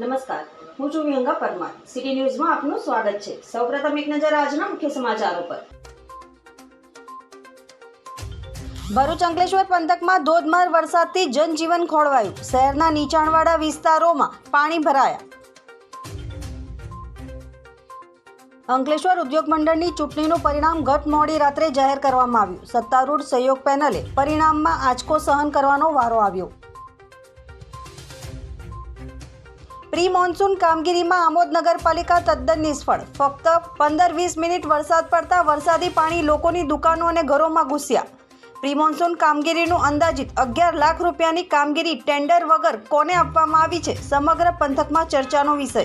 નમસ્કાર. હું છું વિહંગા પરમાર. સિટી ન્યૂઝમાં આપનું સ્વાગત છે. સૌપ્રથમ એક નજર આજના મુખ્ય સમાચારો પર ભરૂચ અંકલેશ્વર પંથકમાં ધોધમાર વરસાદથી જનજીવન ખોળવાયું. શહેરના નીચાણવાળા વિસ્તારોમાં પાણી ભરાયા. અંકલેશ્વર ઉદ્યોગ મંડળની ચૂંટણીનું પરિણામ ગત મોડી રાત્રે જાહેર કરવામાં આવ્યું. સત્તારૂઢ સહયોગ પેનલે પરિણામમાં આંચકો સહન કરવાનો વારો આવ્યો. પ્રી મોન્સૂન કામગીરીમાં આમોદ નગરપાલિકા તદ્દન નિષ્ફળ. ફક્ત પંદર વીસ મિનિટ વરસાદ પડતા વરસાદી પાણી લોકોની દુકાનો અને ઘરોમાં ઘૂસ્યા. પ્રી મોન્સૂન કામગીરીનું અંદાજિત અગિયાર લાખ રૂપિયાની કામગીરી ટેન્ડર વગર કોને આપવામાં આવી છે, સમગ્ર પંથકમાં ચર્ચાનો વિષય.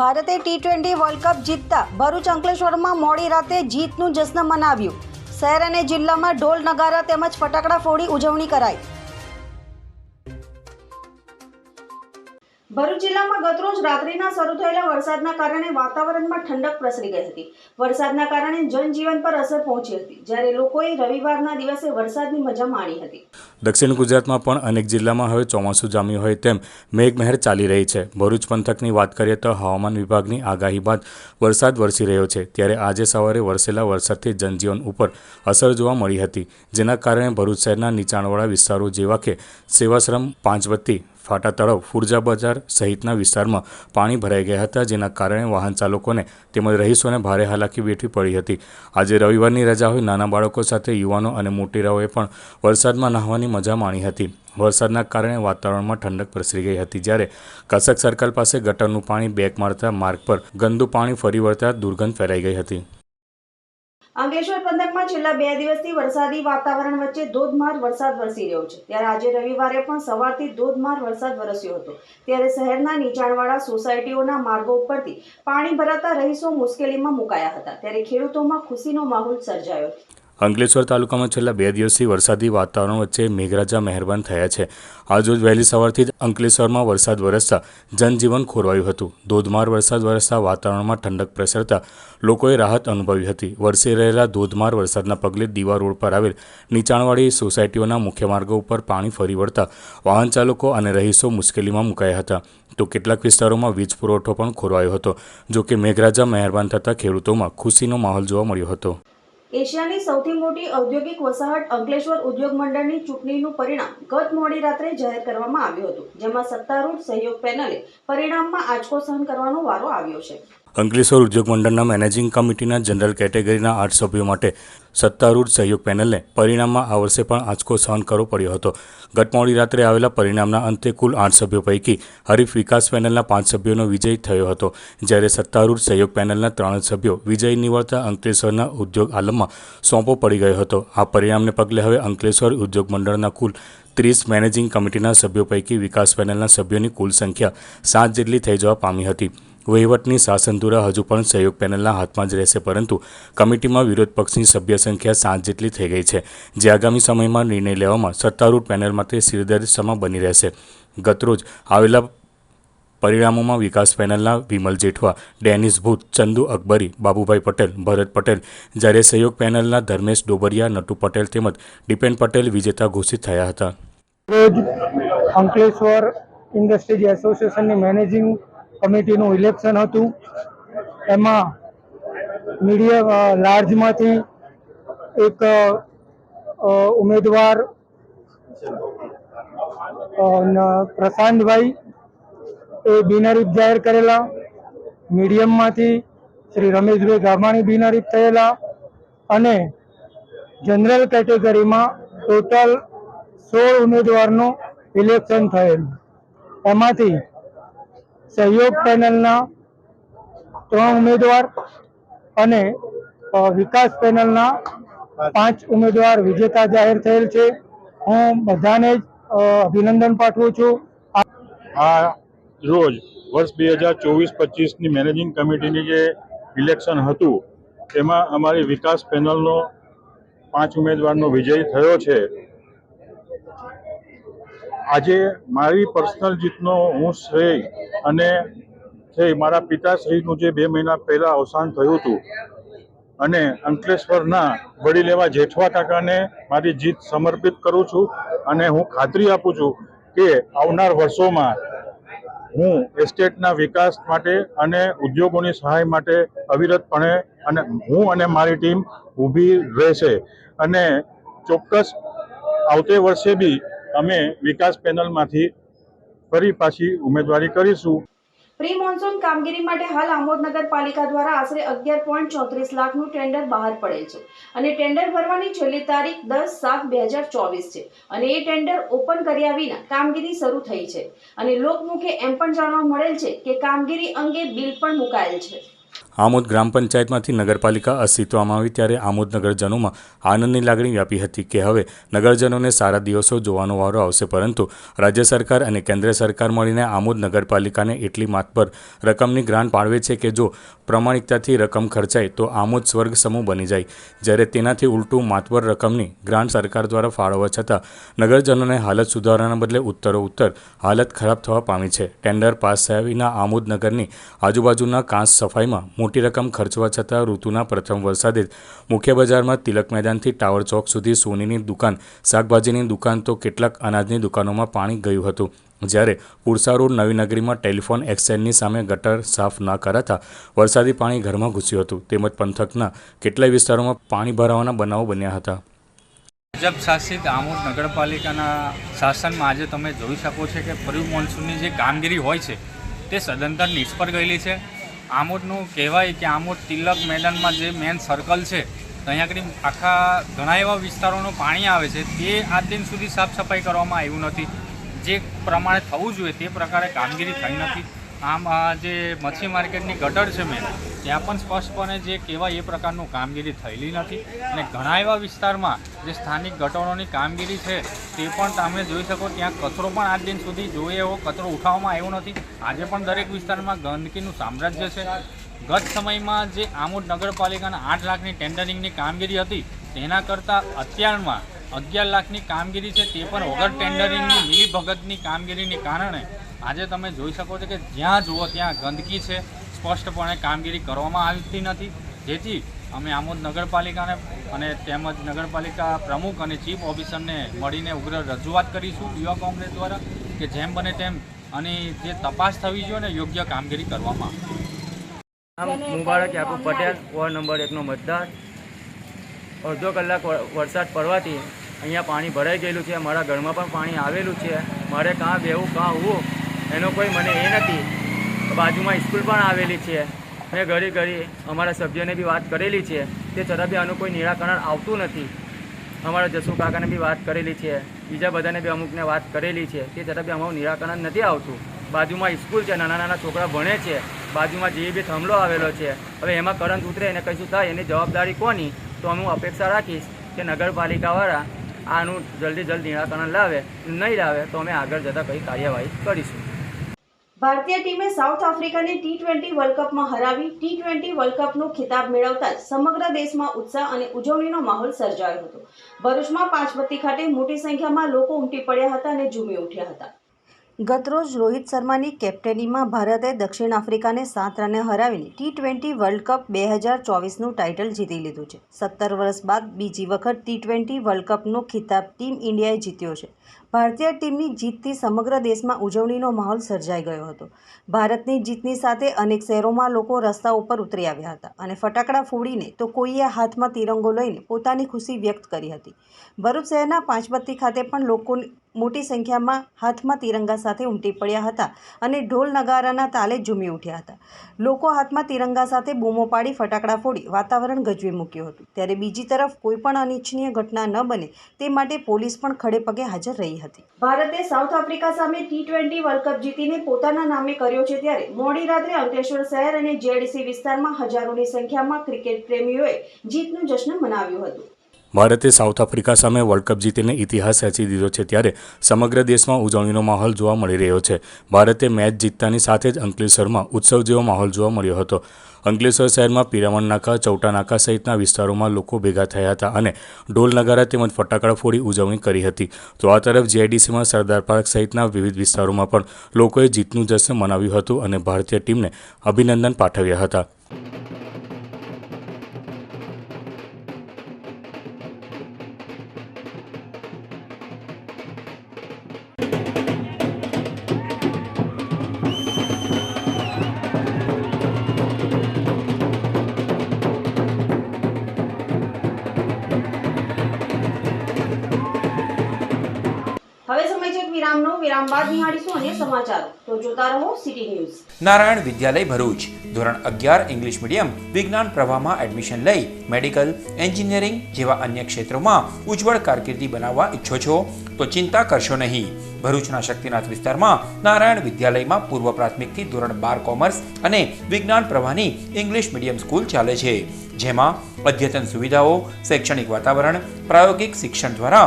ભારતે ટી ટ્વેન્ટી વર્લ્ડ કપ જીતતા ભરૂચ અંકલેશ્વરમાં મોડી રાતે જીતનું જશ્ન મનાવ્યું. શહેર અને જિલ્લામાં ઢોલ નગારા તેમજ ફટાકડા ફોડી ઉજવણી કરાઈ. ભરૂચ જિલ્લામાં ગતરોજ રાત્રિના શરૂ થયેલા વરસાદના કારણે વાતાવરણમાં ઠંડક પ્રસરી ગઈ હતી. વરસાદના કારણે જનજીવન પર અસર પહોંચી હતી, જ્યારે લોકોએ રવિવારના દિવસે વરસાદની મજા માણી હતી. દક્ષિણ ગુજરાતમાં પણ અનેક જિલ્લામાં હવે ચોમાસું જામ્યું હોય તેમ મેઘમહેર ચાલી રહી છે. ભરૂચ પંથકની વાત કરીએ તો હવામાન વિભાગની આગાહી બાદ વરસાદ વરસી રહ્યો છે, ત્યારે આજે સવારે વરસેલા વરસાદથી જનજીવન ઉપર અસર જોવા મળી હતી, જેના કારણે ભરૂચ શહેરના નીચાણવાળા વિસ્તારો જેવા કે સેવાશ્રમ પાંચવત્તી ફાટા તળાવ ફુરજા બજાર સહિતના વિસ્તારમાં પાણી ભરાઈ ગયા હતા, જેના કારણે વાહન ચાલકોને તેમજ રહીશોને ભારે હાલાકી વેઠવી પડી હતી. આજે રવિવારની રજા હોય નાના બાળકો સાથે યુવાનો અને મોટેરાઓએ પણ વરસાદમાં નહાવાની મજા માણી હતી. વરસાદના કારણે વાતાવરણમાં ઠંડક પ્રસરી ગઈ હતી, જ્યારે કસક સર્કલ પાસે ગટરનું પાણી બેક મારતા માર્ગ પર ગંદુ પાણી ફરી વળતા દુર્ગંધ ફેલાઈ ગઈ હતી. અંકલેશ્વર પંથકમાં છેલ્લા બે દિવસથી વરસાદી વાતાવરણ વચ્ચે ધોધમાર વરસાદ વરસી રહ્યો છે. ત્યારે આજે રવિવારે પણ સવારથી ધોધમાર વરસાદ વરસ્યો હતો. ત્યારે શહેરના નીચાણવાળા સોસાયટીઓના માર્ગો ઉપરથી પાણી ભરાતા રહીશો મુશ્કેલીમાં મુકાયા હતા. ત્યારે ખેડૂતોમાં ખુશીનો માહોલ સર્જાયો. અંકલેશ્વર તાલુકામાં છેલ્લા બે દિવસથી વરસાદી વાતાવરણ વચ્ચે મેઘરાજા મહેરબાન થયા છે. આજરોજ વહેલી સવારથી જ અંકલેશ્વરમાં વરસાદ વરસતા જનજીવન ખોરવાયું હતું. ધોધમાર વરસાદ વરસતા વાતાવરણમાં ઠંડક પ્રસરતા લોકોએ રાહત અનુભવી હતી. વરસી રહેલા ધોધમાર વરસાદના પગલે દીવા રોડ પર આવેલ નીચાણવાળી સોસાયટીઓના મુખ્ય માર્ગો ઉપર પાણી ફરી વળતા વાહન ચાલકો અને રહીશો મુશ્કેલીમાં મુકાયા હતા. તો કેટલાક વિસ્તારોમાં વીજ પુરવઠો પણ ખોરવાયો હતો, જોકે મેઘરાજા મહેરબાન થતાં ખેડૂતોમાં ખુશીનો માહોલ જોવા મળ્યો હતો. એશિયાની સૌથી મોટી ઔદ્યોગિક વસાહત અંકલેશ્વર ઉદ્યોગ મંડળની ચૂંટણીનું પરિણામ ગત મોડી રાત્રે જાહેર કરવામાં આવ્યું હતું, જેમાં સત્તારૂઢ સહયોગ પેનલે પરિણામમાં આંચકો સહન કરવાનો વારો આવ્યો છે. અંકલેશ્વર ઉદ્યોગ મંડળના મેનેજિંગ કમિટીના જનરલ કેટેગરીના આઠ સભ્યો માટે સત્તારૂઢ સહયોગ પેનલને પરિણામમાં આ વર્ષે પણ આંચકો સહન કરવો પડ્યો હતો. ગત મોડી રાત્રે આવેલા પરિણામના અંતે કુલ આઠ સભ્યો પૈકી હરીફ વિકાસ પેનલના પાંચ સભ્યોનો વિજય થયો હતો. જ્યારે સત્તારૂઢ સહયોગ પેનલના ત્રણ સભ્યો વિજય નિવડતા અંકલેશ્વરના ઉદ્યોગ આલમમાં સોંપો પડી ગયો હતો. આ પરિણામને પગલે હવે અંકલેશ્વર ઉદ્યોગ મંડળના કુલ ત્રીસ મેનેજિંગ કમિટીના સભ્યો પૈકી વિકાસ પેનલના સભ્યોની કુલ સંખ્યા સાત જેટલી થઈ જવા પામી હતી. વહીવટની શાસનધુરા હજુ પણ સહયોગ પેનલના હાથમાં જ રહેશે, પરંતુ કમિટીમાં વિરોધ પક્ષની સભ્ય સંખ્યા સાત જેટલી થઈ ગઈ છે, જે આગામી સમયમાં નિર્ણય લેવામાં સત્તારૂઢ પેનલ માટે શિરદર્શમાં બની રહેશે. ગતરોજ આવેલા પરિણામોમાં વિકાસ પેનલના વિમલ જેઠવા, ડેનિસ ભૂત, ચંદુ અકબરી, બાબુભાઈ પટેલ, ભરત પટેલ, જ્યારે સહયોગ પેનલના ધર્મેશ ડોબરિયા, નટુ પટેલ તેમજ ડિપેન પટેલ, વિજેતા ઘોષિત થયા હતા. અંકલેશ્વર ઇન્ડસ્ટ્રીઝ એસોસિએશનની મેનેજિંગ કમિટીનું ઇલેક્શન હતું. એમાં મીડિયમ લાર્જમાંથી એક ઉમેદવાર પ્રશાંતભાઈ, એ બિનહરીફ જાહેર કરેલા. મીડિયમમાંથી શ્રી રમેશભાઈ ગામાણી બિનહરીફ થયેલા અને જનરલ કેટેગરીમાં ટોટલ સોળ ઉમેદવારનું ઇલેક્શન થયેલું. એમાંથી સહયોગ પેનલના ત્રણ ઉમેદવાર અને વિકાસ પેનલના પાંચ ઉમેદવાર વિજેતા જાહેર થયેલ છે. હું બધાને જ અભિનંદન પાઠવું છું. આ રોજ વર્ષ બે હજાર ચોવીસ પચીસની મેનેજિંગ કમિટીની જે ઇલેક્શન હતું તેમાં અમારી વિકાસ પેનલનો પાંચ ઉમેદવારનો વિજય થયો છે. આજે મારી પર્સનલ જીતનો હું શ્રેય અને શ્રેય, મારા પિતાશ્રીનું જે બે મહિના પહેલાં અવસાન થયું હતું અને અંકલેશ્વરના વડીલ એવા જેઠવા કાકાને મારી જીત સમર્પિત કરું છું અને હું ખાતરી આપું છું કે આવનાર વર્ષોમાં હું એસ્ટેટના વિકાસ માટે અને ઉદ્યોગોની સહાય માટે અવિરતપણે અને હું અને મારી ટીમ ઊભી રહેશે અને ચોક્કસ આવતે વર્ષે બી અમે વિકાસ પેનલમાંથી ફરી પાછી ઉમેદવારી કરીશું. પ્રી મોન્સૂન કામગીરી માટે હાલ આમોદ નગરપાલિકા દ્વારા આશરે અગિયાર પોઈન્ટ ચોત્રીસ લાખનું ટેન્ડર બહાર પડેલ છે. અને ટેન્ડર ભરવાની છેલ્લી તારીખ દસ સાત બે હજાર ચોવીસ છે. અને એ ટેન્ડર ઓપન કર્યા વિના કામગીરી શરૂ થઈ છે. અને લોકમુખે એમ પણ જાણવા મળેલ છે કે કામગીરી અંગે બિલ પણ મુકાયેલ છે. આમોદ ગ્રામ પંચાયતમાંથી નગરપાલિકા અસ્તિત્વમાં આવી ત્યારે આમોદ નગરજનોમાં આનંદની લાગણી વ્યાપી હતી કે હવે નગરજનોને સારા દિવસો જોવાનો વારો આવશે. પરંતુ રાજ્ય સરકાર અને કેન્દ્ર સરકાર મળીને આમોદ નગરપાલિકાને એટલી માતબર રકમની ગ્રાન્ટ પાડવે છે કે જો પ્રમાણિકતાથી રકમ ખર્ચાય તો આમોદ સ્વર્ગ સમૂહ બની જાય. જ્યારે તેનાથી ઉલટું માતબર રકમની ગ્રાન્ટ સરકાર દ્વારા ફાળવવા છતાં નગરજનોને હાલત સુધારવાના બદલે ઉત્તરો ઉત્તર હાલત ખરાબ થવા પામી છે. ટેન્ડર પાસ થયા વિના આમોદ નગરની આજુબાજુના કાંસ સફાઈમાં મોટી રકમ ખર્ચવા છતાં ઋતુના પ્રથમ વરસાદે મુખ્ય બજારમાં તિલક મેદાનથી ટાવર ચોક સુધી સોનીની દુકાન, શાકભાજીની દુકાન તો કેટલાક અનાજની દુકાનોમાં પાણી ગયું હતું. જ્યારે પુરસા રોડ નવીનગરીમાં ટેલિફોન એક્સચેન્જની સામે ગટર સાફ ન કરાતા વરસાદી પાણી ઘરમાં ઘૂસ્યું હતું. તેમજ પંથકના કેટલાય વિસ્તારોમાં પાણી ભરાવાના બનાવો બન્યા હતા. ભાજપ શાસિત આમોદ નગરપાલિકાના શાસનમાં આજે તમે જોઈ શકો છો કે પ્રી મોન્સૂનની જે કામગીરી હોય છે, તે સદંતર નિષ્ફળ ગયેલી છે. આમોદનું કહેવાય કે આમોદ તિલક મેદાનમાં જે મેન સર્કલ છે ત્યાં આગળ આખા ઘણા એવા વિસ્તારોનું પાણી આવે છે, તે આજ દિન સુધી સાફ સફાઈ કરવામાં આવ્યું નથી. જે પ્રમાણે થવું જોઈએ તે પ્રકારે કામગીરી થઈ નથી. આમ આ જે મચ્છી માર્કેટની ગટર છે મેન ત્યાં પણ સ્પષ્ટપણે જે કહેવાય એ પ્રકારનું કામગીરી થયેલી નથી. અને ઘણા એવા વિસ્તારમાં જે સ્થાનિક ગટરોની કામગીરી છે, તે પણ તમે જોઈ શકો ત્યાં કચરો પણ આજ દિન સુધી જોઈએ એવો કચરો ઉઠાવવામાં આવ્યો નથી. આજે પણ દરેક વિસ્તારમાં ગંદકીનું સામ્રાજ્ય છે. ગત સમયમાં જે આમોદ નગરપાલિકાના આઠ લાખની ટેન્ડરિંગની કામગીરી હતી, તેના કરતાં અત્યારમાં અગિયાર લાખની કામગીરી છે, તે પણ વગર ટેન્ડરિંગની, મિલીભગતની કામગીરીને કારણે આજે તમે જોઈ શકો છો કે જ્યાં જુઓ ત્યાં ગંદકી છે. સ્પષ્ટપણે કામગીરી કરવામાં આવતી નથી. જેથી અમે આમોદ નગરપાલિકાને અને તેમજ નગરપાલિકા પ્રમુખ અને ચીફ ઓફિસરને મળીને ઉગ્ર રજૂઆત કરીશું યુવા કોંગ્રેસ દ્વારા કે જેમ બને તેમ અને જે તપાસ થવી જોઈએ ને યોગ્ય કામગીરી કરવામાં નામ મુબારક, યાકુબ પટેલ, વોર્ડ નંબર એકનો મતદાર. અડધો કલાક વર- વરસાદ પડવાથી અહીંયા પાણી ભરાઈ ગયેલું છે, મારા ઘરમાં પણ પાણી આવેલું છે. મારે કાં બેવું કાં હોવું એનો કોઈ મને એ નથી. બાજુમાં સ્કૂલ પણ આવેલી છે. મેં ઘડી ઘડી અમારા સભ્યોને બી વાત કરેલી છે તે છતાં બી આનું કોઈ નિરાકરણ આવતું નથી. અમારા જસુ કાકાને બી વાત કરેલી છે. બીજા બધાને બી અમુકને વાત કરેલી છે તે છતાં બી અમારું નિરાકરણ નથી આવતું. બાજુમાં સ્કૂલ છે, નાના નાના છોકરા ભણે છે. બાજુમાં જે બી થાંભલો આવેલો છે. હવે એમાં કરંટ ઉતરે એને કશું થાય, એની જવાબદારી કોની? તો હું અપેક્ષા રાખીશ કે નગરપાલિકાવાળા આનું જલ્દી જલ્દી નિરાકરણ લાવે, નહીં લાવે તો અમે આગળ જતાં કંઈ કાર્યવાહી કરીશું. ભારતીય ટીમે સાઉથ આફ્રિકાને ટી ટ્વેન્ટી વર્લ્ડ કપમાં હરાવી ટી ટ્વેન્ટી વર્લ્ડ કપનો ખિતાબ મેળવતા જ સમગ્ર દેશમાં ઉત્સાહ અને ઉજવણીનો માહોલ સર્જાયો હતો. ભરૂચમાં પાંચબત્તી ખાતે મોટી સંખ્યામાં લોકો ઉમટી પડ્યા હતા અને ઝૂમી ઉઠ્યા હતા. ગતરોજ રોહિત શર્માની કેપ્ટનીમાં ભારતે દક્ષિણ આફ્રિકાને સાત રને હરાવીને ટી ટ્વેન્ટી વર્લ્ડ કપ બે હજાર ચોવીસનું ટાઇટલ જીતી લીધું છે. સત્તર વર્ષ બાદ બીજી વખત ટી ટ્વેન્ટી વર્લ્ડ કપનો ખિતાબ ટીમ ઇન્ડિયાએ જીત્યો છે. ભારતીય ટીમની જીતથી સમગ્ર દેશમાં ઉજવણીનો માહોલ સર્જાઈ ગયો હતો. ભારતની જીતની સાથે અનેક શહેરોમાં લોકો રસ્તા ઉપર ઉતરી આવ્યા હતા અને ફટાકડા ફોડીને તો કોઈએ હાથમાં તિરંગો લઈને પોતાની ખુશી વ્યક્ત કરી હતી. ભરૂચ શહેરના પાંચબત્તી ખાતે પણ લોકો મોટી સંખ્યામાં હાથમાં તિરંગા સાથે ઉમટી પડ્યા હતા અને ઢોલ નગારાના તાલે ઝૂમી ઉઠ્યા હતા. લોકો હાથમાં તિરંગા સાથે બૂમો પાડી ફટાકડા ફોડી વાતાવરણ ગજવી મૂક્યું હતું. ત્યારે બીજી તરફ કોઈ પણ અનિચ્છનીય ઘટના ન બને તે માટે પોલીસ પણ ખડે પગે હાજર રહી હતી ભારતે સાઉથ આફ્રિકા સામે ટી ટ્વેન્ટી વર્લ્ડ કપ જીતીને પોતાના નામે કર્યો છે ત્યારે મોડી રાત્રે અંકલેશ્વર શહેર અને જેડીસી વિસ્તારમાં હજારોની સંખ્યામાં ક્રિકેટ પ્રેમીઓએ જીતનું જશ્ન મનાવ્યું હતું. ભારતે સાઉથ આફ્રિકા સામે વર્લ્ડ કપ જીતીને ઇતિહાસ રચી દીધો છે ત્યારે સમગ્ર દેશમાં ઉજવણીનો માહોલ જોવા મળી રહ્યો છે. ભારતે મેચ જીતતાની સાથે જ અંકલેશ્વરમાં ઉત્સવ જેવો માહોલ જોવા મળ્યો હતો. અંકલેશ્વર શહેરમાં પિરામણ નાકા, ચૌટા નાકા સહિતના વિસ્તારોમાં લોકો ભેગા થયા હતા અને ઢોલ નગારા તેમજ ફટાકડા ફોડી ઉજવણી કરી હતી. તો આ તરફ જીઆઈડીસીમાં સરદાર પાર્ક સહિતના વિવિધ વિસ્તારોમાં પણ લોકોએ જીતનું જશ્ન મનાવ્યું હતું અને ભારતીય ટીમને અભિનંદન પાઠવ્યા હતા. વિરામ બાદ નિહાળીશું અન્ય સમાચારો? તો જોતા રહો સિટી ન્યૂઝ. નારાયણ વિદ્યાલય ભરૂચ. ધોરણ અગિયાર ઇંગ્લિશ મીડિયમ વિજ્ઞાન પ્રવાહમાં એડમિશન લઈ મેડિકલ એન્જિનિયરિંગ જેવા અન્ય ક્ષેત્રોમાં ઉજ્જવળ કારકિર્દી બનાવવા ઈચ્છો છો, તો ચિંતા કરશો નહીં. ભરૂચના શક્તિનાથ વિસ્તારમાં નારાયણ વિદ્યાલયમાં પૂર્વ પ્રાથમિકથી ધોરણ બાર કોમર્સ અને વિજ્ઞાન પ્રવાહની ઇંગ્લિશ મીડિયમ સ્કૂલ ચાલે છે. જેમાં અદ્યતન સુવિધાઓ, શૈક્ષણિક વાતાવરણ, પ્રાયોગિક શિક્ષણ દ્વારા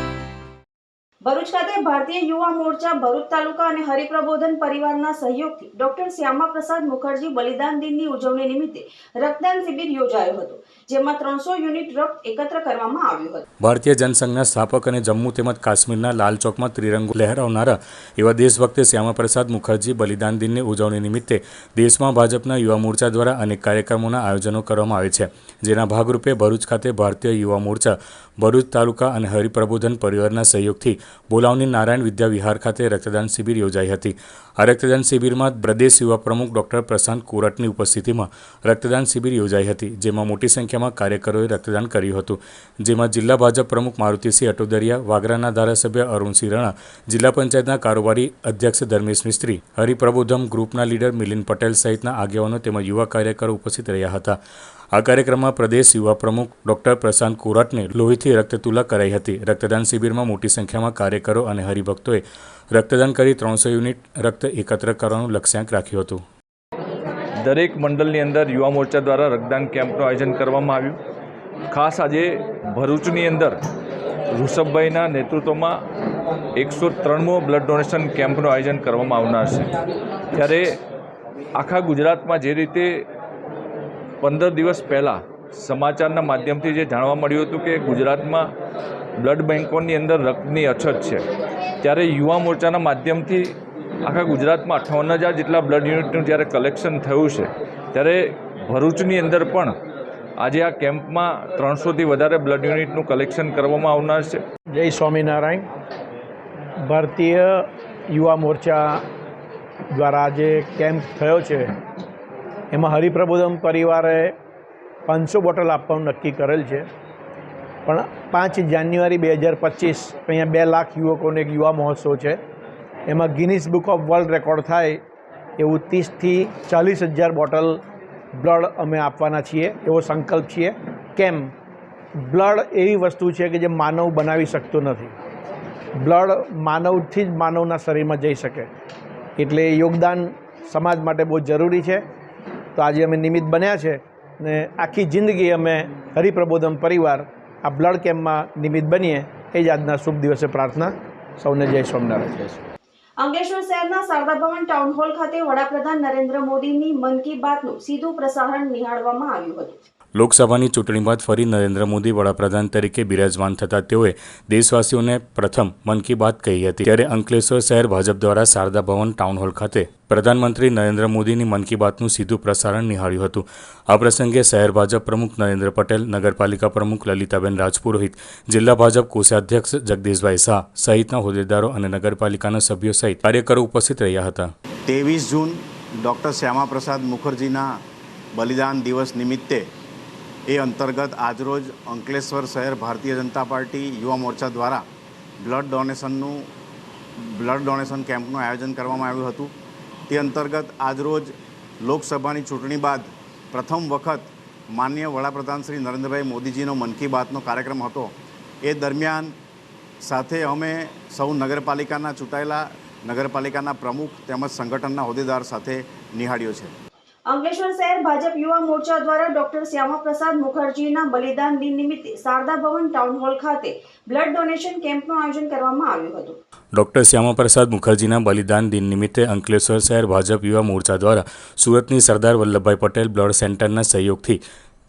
ભરૂચ ખાતે ભારતીય યુવા મોરચા ભરૂચ તાલુકા અને હરિપ્રબોધન પરિવારના સહયોગથી ડોક્ટર શ્યામા પ્રસાદ મુખર્જી બલિદાન દિનની ઉજવણી નિમિત્તે રક્તદાન શિબિર યોજાયો હતો. જેમાં ત્રણસો યુનિટ રક્ત એકત્ર કરવામાં આવ્યું હતું. ભારતીય જનસંઘના સ્થાપક અને જમ્મુ તેમજ કાશ્મીરના લાલ ચોકમાં ત્રિરંગો લહેરાવનારા એવા દેશભક્ત શ્યામાપ્રસાદ મુખર્જી બલિદાન દિનની ઉજવણી નિમિત્તે દેશમાં ભાજપના યુવા મોરચા દ્વારા અનેક કાર્યક્રમોના આયોજનો કરવામાં આવે છે. જેના ભાગરૂપે ભરૂચ ખાતે ભારતીય યુવા મોરચા, ભરૂચ તાલુકા અને હરિપ્રબોધન પરિવારના સહયોગથી બોલાવની નારાયણ વિદ્યા વિહાર ખાતે રક્તદાન શિબિર યોજાઈ હતી. આ રક્તદાન શિબિરમાં પ્રદેશ યુવા પ્રમુખ ડોક્ટર પ્રશાંત કોરટની ઉપસ્થિતિમાં રક્તદાન શિબિર યોજાઈ હતી, જેમાં મોટી સંખ્યામાં કાર્યકરોએ રક્તદાન કર્યું હતું. જેમાં જિલ્લા ભાજપ પ્રમુખ મારુતિસિંહ અટોદરિયા, વાગરાના ધારાસભ્ય અરુણસિંહ રણા, જિલ્લા પંચાયતના કારોબારી અધ્યક્ષ ધર્મેશ મિસ્ત્રી, હરિપ્રબોધમ ગ્રુપના લીડર મિલિંદ પટેલ સહિતના આગેવાનો તેમજ યુવા કાર્યકરો ઉપસ્થિત રહ્યા હતા. આ કાર્યક્રમમાં પ્રદેશ યુવા પ્રમુખ ડોક્ટર પ્રશાંત કોરાટને લોહીથી રક્તતુલા કરાઈ હતી. રક્તદાન શિબિરમાં મોટી સંખ્યામાં કાર્યકરો અને હરિભક્તોએ રક્તદાન કરી ત્રણસો યુનિટ રક્ત એકત્ર કરવાનું લક્ષ્યાંક રાખ્યું હતું. દરેક મંડળની અંદર યુવા મોરચા દ્વારા રક્તદાન કેમ્પનું આયોજન કરવામાં આવ્યું. ખાસ આજે ભરૂચની અંદર ઋષભભાઈના નેતૃત્વમાં એકસો ત્રણમો બ્લડ ડોનેશન કેમ્પનું આયોજન કરવામાં આવનાર છે. ત્યારે આખા ગુજરાતમાં જે રીતે પંદર દિવસ પહેલાં સમાચારના માધ્યમથી જે જાણવા મળ્યું હતું કે ગુજરાતમાં બ્લડ બેન્કોની અંદર રક્તની અછત છે, ત્યારે યુવા મોરચાના માધ્યમથી આખા ગુજરાતમાં અઠાવન હજાર જેટલા બ્લડ યુનિટનું જ્યારે કલેક્શન થયું છે, ત્યારે ભરૂચની અંદર પણ આજે આ કેમ્પમાં ત્રણસોથી વધારે બ્લડ યુનિટનું કલેક્શન કરવામાં આવનાર છે. જય સ્વામિનારાયણ. ભારતીય યુવા મોરચા દ્વારા જે કેમ્પ થયો છે. એમાં હરિપ્રબોધમ પરિવારે પાંચસો બોટલ આપવાનું નક્કી કરેલ છે. પણ પાંચ જાન્યુઆરી બે હજાર પચીસ અહીંયા બે લાખ યુવકોને એક યુવા મહોત્સવ છે. એમાં Guinness book of world record થાય એવું ત્રીસથી ચાલીસ હજાર બોટલ બ્લડ અમે આપવાના છીએ, એવો સંકલ્પ છીએ. કેમ? બ્લડ એવી વસ્તુ છે કે જે માનવ બનાવી શકતો નથી. બ્લડ માનવથી જ માનવના શરીરમાં જઈ શકે. એટલે યોગદાન સમાજ માટે બહુ જરૂરી છે. તો આજે અમે નિમિત્ત બન્યા છે ને આખી જિંદગી અમે હરિપ્રબોધન પરિવાર આ બ્લડ કેમ્પમાં નિમિત્ત બનીએ. એ જ આજના શુભ દિવસે પ્રાર્થના. સૌને જય સ્વામિનારાયણ. જય અંકલેશ્વર શહેરના શારદા ભવન ટાઉન હોલ ખાતે વડાપ્રધાન નરેન્દ્ર મોદીની મન કી બાતનું સીધું પ્રસારણ નિહાળવામાં આવ્યું હતું. લોકસભાની ચૂંટણી બાદ ફરી નરેન્દ્ર મોદી વડાપ્રધાન તરીકે બિરાજમાન થતા તેઓએ દેશવાસીઓને પ્રથમ મન કી બાત કહી હતી. ત્યારે અંકલેશ્વર શહેર ભાજપ દ્વારા શારદા ભવન ટાઉન હોલ ખાતે પ્રધાનમંત્રી નરેન્દ્ર મોદીની મન કી બાતનું સીધું પ્રસારણ નિહાળ્યું હતું. આ પ્રસંગે શહેર ભાજપ પ્રમુખ નરેન્દ્ર પટેલ, નગરપાલિકા પ્રમુખ લલિતાબેન રાજપુરોહિત, જિલ્લા ભાજપ કોષાધ્યક્ષ જગદીશભાઈ શાહ સહિતના હોદ્દેદારો અને નગરપાલિકાના સભ્યો સહિત કાર્યકરો ઉપસ્થિત રહ્યા હતા. ત્રેવીસ જૂન ડૉક્ટર શ્યામાપ્રસાદ મુખર્જીના બલિદાન દિવસ નિમિત્તે એ અંતર્ગત આજરોજ અંકલેશ્વર શહેર ભારતીય જનતા પાર્ટી યુવા મોરચા દ્વારા બ્લડ ડોનેશનનું, બ્લડ ડોનેશન કેમ્પનું આયોજન કરવામાં આવ્યું હતું. તે અંતર્ગત આજરોજ લોકસભાની ચૂંટણી બાદ પ્રથમ વખત માન્ય વડાપ્રધાન શ્રી નરેન્દ્રભાઈ મોદીજીનો મન કી બાતનો કાર્યક્રમ હતો. એ દરમિયાન સાથે અમે સૌ નગરપાલિકાના ચૂંટાયેલા નગરપાલિકાના પ્રમુખ તેમજ સંગઠનના હોદ્દેદાર સાથે નિહાળ્યો છે. અંકલેશ્વર શહેર ભાજપ યુવા મોરચા દ્વારા ડોક્ટર શ્યામાપ્રસાદ મુખર્જીના બલિદાન દિન નિમિત્તે શારદા ભવન ટાઉન હોલ ખાતે બ્લડ ડોનેશન કેમ્પનું આયોજન કરવામાં આવ્યું હતું. ડોક્ટર શ્યામાપ્રસાદ મુખર્જીના બલિદાન દિન નિમિત્તે અંકલેશ્વર શહેર ભાજપ યુવા મોરચા દ્વારા સુરતની સરદાર વલ્લભભાઈ પટેલ બ્લડ સેન્ટરના સહયોગથી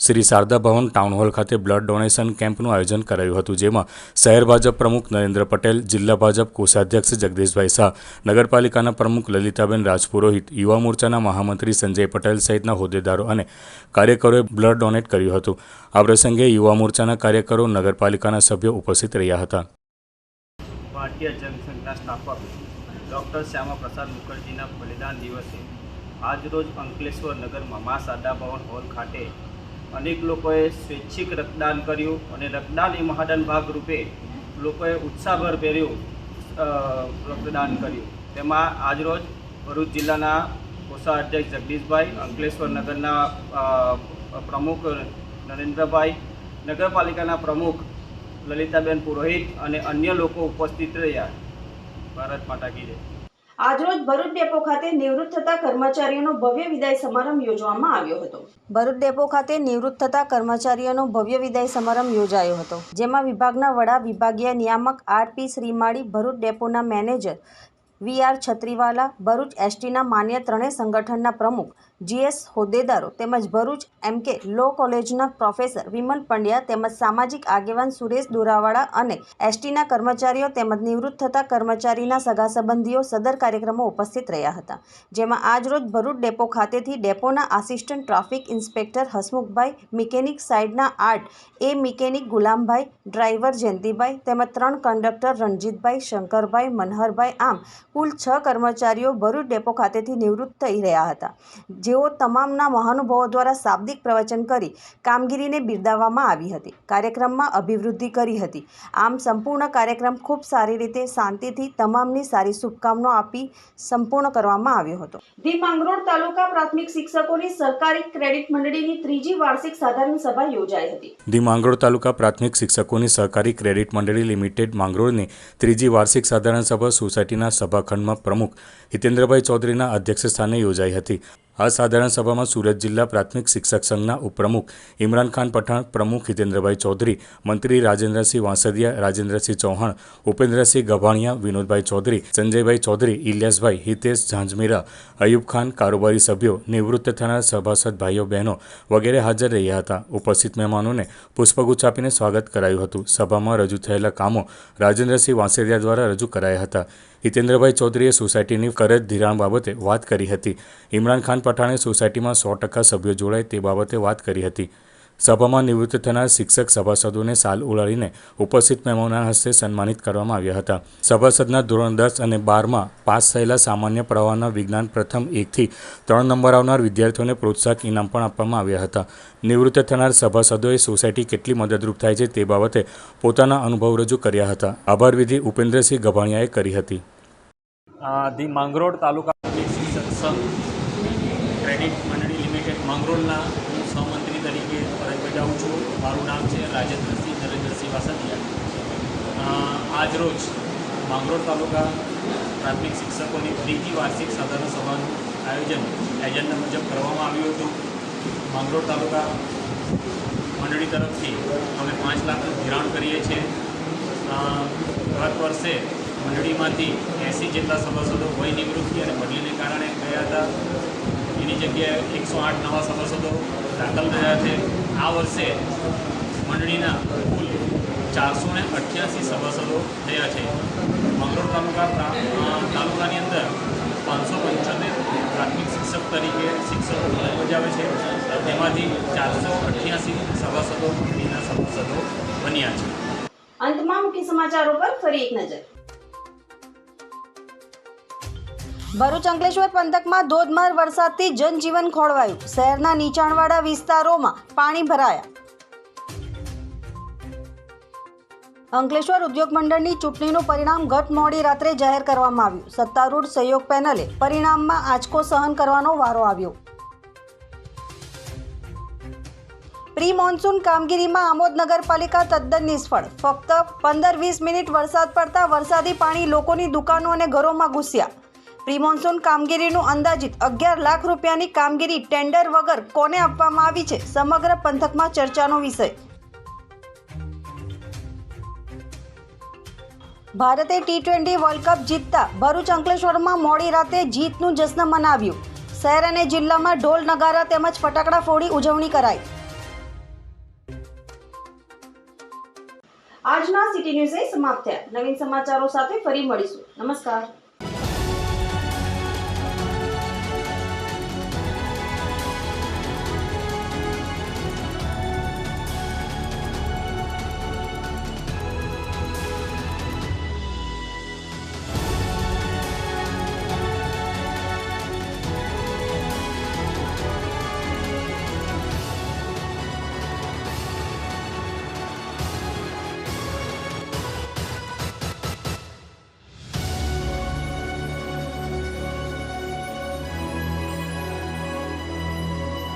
શ્રી શારદા ભવન ટાઉન હોલ ખાતે બ્લડ ડોનેશન કેમ્પનું આયોજન કરાયું હતું, જેમાં શહેર ભાજપ પ્રમુખ નરેન્દ્ર પટેલ, જિલ્લા ભાજપ કોષાધ્યક્ષ જગદીશભાઈ શાહ, નગરપાલિકાના પ્રમુખ લલિતાબેન રાજપુરોહિત, યુવા મોરચાના મહામંત્રી સંજય પટેલ સહિતના હોદ્દેદારો અને કાર્યકરોએ બ્લડ ડોનેટ કર્યું હતું. આ પ્રસંગે યુવા મોરચાના કાર્યકરો નગરપાલિકાના સભ્યો ઉપસ્થિત રહ્યા હતા. ભારતીય જનસંઘના સ્થાપક ડૉક્ટર શ્યામાપ્રસાદ મુખર્જીના બલિદાન દિવસે આજરોજ અંકલેશ્વર નગરમાં મા સાદા ભવન હોલ ખાતે અનેક લોકોએ સ્વૈચ્છિક રક્તદાન કર્યું અને રક્તદાન એ મહાદાન ભાગરૂપે લોકોએ ઉત્સાહભર પહેર્યું રક્તદાન કર્યું. તેમાં આજરોજ ભરૂચ જિલ્લાના કોષાધ્યક્ષ જગદીશભાઈ, અંકલેશ્વર નગરના પ્રમુખ નરેન્દ્રભાઈ, નગરપાલિકાના પ્રમુખ લલિતાબેન પુરોહિત અને અન્ય લોકો ઉપસ્થિત રહ્યા. ભારત માતા કી આજરોજ ભરૂચ ડેપો ખાતે નિવૃત્ત થતા કર્મચારીઓનો ભવ્ય વિદાય સમારંભ યોજવામાં આવ્યો હતો. ભરૂચ ડેપો ખાતે નિવૃત્ત થતા કર્મચારીઓનો ભવ્ય વિદાય સમારંભ યોજાયો હતો, જેમાં વિભાગના વડા વિભાગીય નિયામક RP Shrimali, Bharuch ડેપોના manager V R Chhatriwala Bharuch એસટીના માન્ય ત્રણેય સંગઠનના પ્રમુખ જીએસ હોદ્દેદારો તેમજ ભરૂચ એમકે લો કોલેજના પ્રોફેસર વિમલ પંડ્યા તેમજ સામાજિક આગેવાન સુરેશ દોરાવાળા અને એસટીના કર્મચારીઓ તેમજ નિવૃત્ત થતા કર્મચારીના સગા સંબંધીઓ સદર કાર્યક્રમો ઉપસ્થિત રહ્યા હતા, જેમાં આજરોજ ભરૂચ ડેપો ખાતેથી ડેપોના assistant traffic inspector Hasmukhbhai, mechanic સાઇડના art એ મિકેનિક ગુલામભાઈ, ડ્રાઈવર જયંતિભાઈ તેમજ ત્રણ કંડક્ટર રણજીતભાઈ, શંકરભાઈ, મનહરભાઈ આમ કુલ છ કર્મચારીઓ ભરૂચ ડેપો ખાતેથી નિવૃત્ત થઈ રહ્યા હતા. જેઓ તમામના મહાનુભાવો દ્વારા શાબ્દિક પ્રવચન કરી કામગીરીને બિરદાવવામાં આવી હતી. કાર્યક્રમમાં અભિવૃદ્ધિ કરી હતી. આમ સંપૂર્ણ કાર્યક્રમ ખૂબ સારી રીતે શાંતિથી તમામની સારી શુભકામનાઓ આપી સંપૂર્ણ કરવામાં આવ્યો હતો. ધી માંગરોળ તાલુકા પ્રાથમિક શિક્ષકોની સરકારી ક્રેડિટ મંડળીની ત્રીજી વાર્ષિક સાધારણ સભા યોજાઈ હતી. ધી માંગરોળ તાલુકા પ્રાથમિક શિક્ષકોની સહકારી ક્રેડિટ મંડળી લિમિટેડ માંગરોળની ત્રીજી વાર્ષિક સાધારણ સભા સોસાયટીના સભાખંડમાં પ્રમુખ હિતેન્દ્રભાઈ ચૌધરીના અધ્યક્ષસ્થાને યોજાઈ હતી. આ સભામાં સુરત જિલ્લા પ્રાથમિક શિક્ષક સંઘના ઉપપ્રમુખ ઇમરાન ખાન પઠાણ, પ્રમુખ હિતેન્દ્રભાઈ ચૌધરી, મંત્રી રાજેન્દ્રસિંહ વાંસદિયા, રાજેન્દ્રસિંહ ચૌહાણ, ઉપેન્દ્રસિંહ ગભાણિયા, વિનોદભાઈ ચૌધરી, સંજયભાઈ ચૌધરી, ઇલિયાસભાઈ, હિતેશ ઝાંઝમીરા, અયુબ ખાન, કારોબારી સભ્યો, નિવૃત્ત થનાર સભાસદ ભાઈઓ, બહેનો વગેરે હાજર રહ્યા હતા. ઉપસ્થિત મહેમાનોને પુષ્પગુચ્છ આપીને સ્વાગત કરાયું હતું. સભામાં રજૂ થયેલા કામો રાજેન્દ્રસિંહ વાંસદિયા દ્વારા રજૂ કરાયા હતા. હિતેન્દ્રભાઈ ચૌધરીએ સોસાયટીની કરજ ધિરાણ બાબતે વાત કરી હતી. ઇમરાન ખાન પઠાણે સોસાયટીમાં સો ટકા સભ્યો જોડાય તે બાબતે વાત કરી હતી. સભામાં નિવૃત્ત થનાર શિક્ષક સભાસદોને સાલ ઉડાડીને ઉપસ્થિત મહેમાનોના હસ્તે સન્માનિત કરવામાં આવ્યા હતા. સભાસદના ધોરણ દસ અને બારમાં પાસ થયેલા સામાન્ય પ્રવાહના વિજ્ઞાન પ્રથમ એકથી ત્રણ નંબર આવનાર વિદ્યાર્થીઓને પ્રોત્સાહક ઇનામ પણ આપવામાં આવ્યા હતા. નિવૃત્ત થનાર સભાસદોએ સોસાયટી કેટલી મદદરૂપ થાય છે તે બાબતે પોતાના અનુભવ રજૂ કર્યા હતા. આભાર વિધિ ઉપેન્દ્રસિંહ ગભાણિયાએ કરી હતી. ધી માંગરોળ તાલુકા શિક્ષક સંઘ ક્રેડિટ મંડળી લિમિટેડ માંગરોળના બજાવું છું. મારું નામ છે રાજેન્દ્રસિંહ નરેન્દ્રસિંહ વાસદિયા આજરોજ માંગરોળ તાલુકા પ્રાથમિક શિક્ષકોની ત્રીજી વાર્ષિક સાધારણ સભાનું આયોજન એજન્ડા મુજબ કરવામાં આવ્યું હતું. માંગરોળ તાલુકા મંડળી તરફથી અમે પાંચ લાખનું ધિરાણ કરીએ છીએ. ગત વર્ષે મંડળીમાંથી એંસી જેટલા સભાસદો વય નિવૃત્તિ અને બદલીને કારણે ગયા હતા. એની જગ્યાએ એકસો આઠ નવા સભાસદો દાખલ થયા છે. આ વર્ષે મંડળીના કુલ ચારસો ને અઠ્યાસી સભાસદો થયા છે. મંગળોર તાલુકા તાલુકાની અંદર પાંચસો પંચોતેર પ્રાથમિક શિક્ષક તરીકે શિક્ષકો ફરજ બજાવે છે. તેમાંથી ચારસો અઠ્યાસી સભાસદો, મંડળીના સભાસદો બન્યા છે. અંતમાં મુખ્ય સમાચારો પર ફરી એક નજર. ભરૂચ અંકલેશ્વર પંથકમાં ધોધમાર વરસાદથી જનજીવન ખોળવાયું. શહેરના નીચાણવાળા વિસ્તારોમાં પાણી ભરાયા. અંકલેશ્વર ઉદ્યોગ મંડળની ચૂંટણીનું પરિણામ ગત મોડી રાત્રે જાહેર કરવામાં આવ્યું. સત્તારૂઢ સહયોગ પેનલે પરિણામમાં આંચકો સહન કરવાનો વારો આવ્યો. પ્રી મોન્સૂન કામગીરીમાં આમોદ નગરપાલિકા તદ્દન નિષ્ફળ. ફક્ત પંદર વીસ મિનિટ વરસાદ પડતા વરસાદી પાણી લોકોની દુકાનો અને ઘરોમાં ઘૂસ્યા. પ્રી મોન્સૂન કામગીરીનું અંદાજિત અગિયાર લાખ રૂપિયાની કામગીરી ટેન્ડર વગર કોને આપવામાં આવી છે સમગ્ર પંથકમાં ચર્ચાનો વિષય. ભારતે ટી ટ્વેન્ટી વર્લ્ડ કપ જીતતા ભરૂચ અંકલેશ્વરમાં મોડી રાતે જીતનું જશ્ન મનાવ્યું. શહેર અને જિલ્લામાં ઢોલ નગારા તેમજ ફટાકડા ફોડી ઉજવણી કરાઈ. આજના સિટી ન્યૂઝ સમાપ્ત થયા. નવીન સમાચારો સાથે ફરી મળીશું. નમસ્કાર.